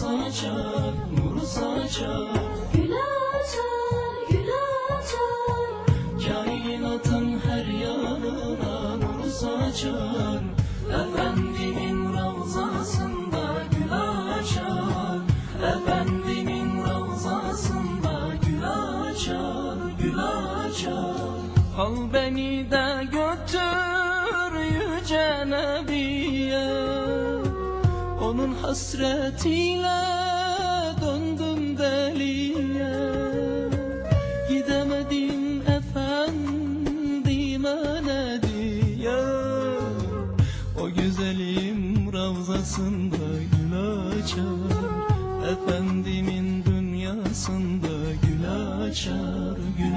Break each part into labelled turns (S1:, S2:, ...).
S1: saçar, nuru saçar.
S2: Gül açar, gül açar.
S1: Kainatın her yanına nur saçar. Efendimin ravzasında gül açar. Efendimin ravzasında gül açar, gül açar. Al beni de Onun hasretiyle döndüm deliye. Gidemedim efendime ne diye. O güzelim ravzasında gül açar Efendimin dünyasında gül açar, gül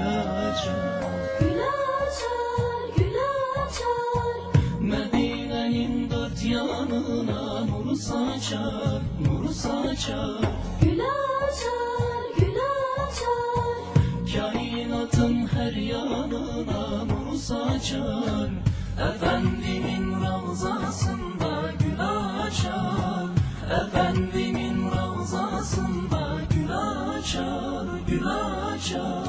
S1: açar nur saçar, nur saçar
S2: Gül açar, gül açar.
S1: Kainatın her yanına nur saçar Efendimin ravzasında gül açar. Efendimin ravzasında gül açar, gül açar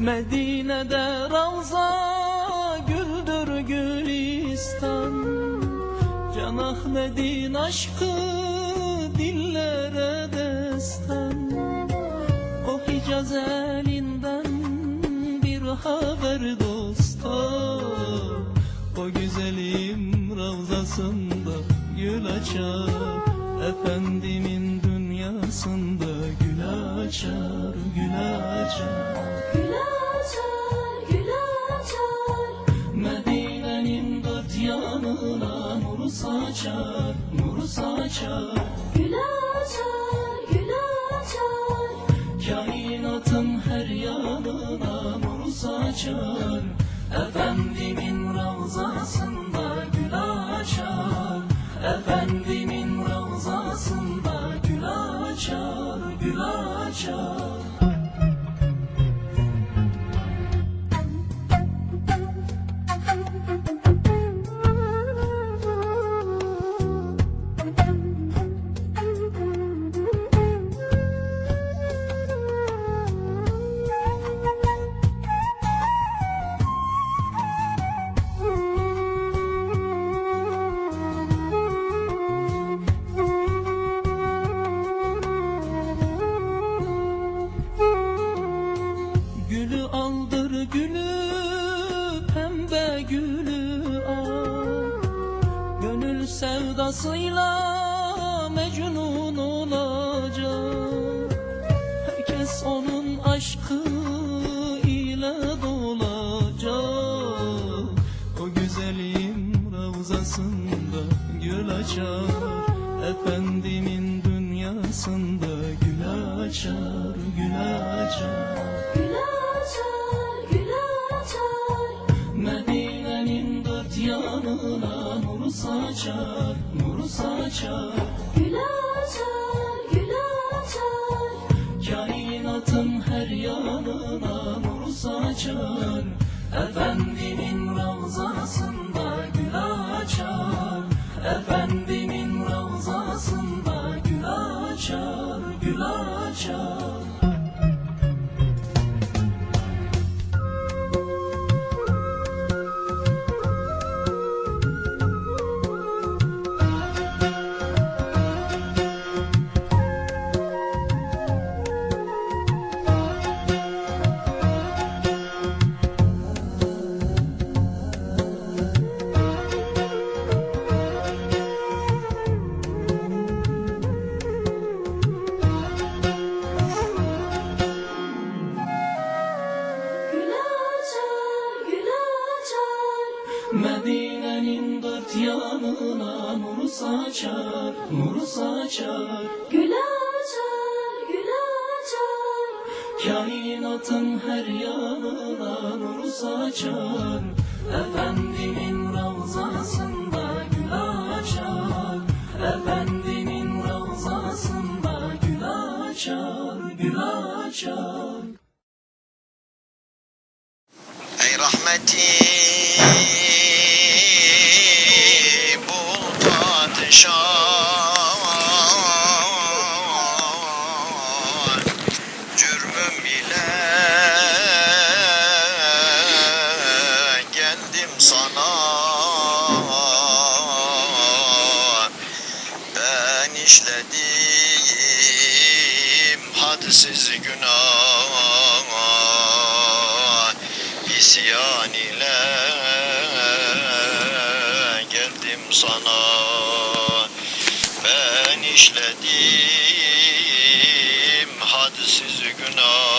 S1: Medine'de ravza güldür gülistan. Can Ahmet'in aşkı dillere destan. O Hicaz elinden bir haber dosta. O güzelim ravzasında gül açar. Efendimin dünyasında gül açar, gül açar.
S2: Gül açar, gül açar.
S1: Medine'nin dört yanına nur saçar, nur saçar.
S2: Gül açar, gül açar.
S1: Kainatın her yanına nur saçar. Efendimin sevdasıyla mecnun olacak. Herkes onun aşkı ile dolacak. O güzelim ravzasında gül açar. Efendimin dünyasında gül açar, gül açar.
S2: Gül açar,
S1: yanına nur saçar, nur saçar.
S2: Gül açar, gül açar.
S1: Kainatın her yanına nur saçar. Efendimin nur saçar, nur saçar
S2: Gül açar, gül açar.
S1: Kainatın her yanına nur saçar Efendimin ravzasında gül açar. Efendimin ravzasında gül açar Gül açar.
S3: Ey rahmeti geldim sana. Ben işledim hadsiz günah İsyan ile geldim sana. Ben işledim hadsiz günah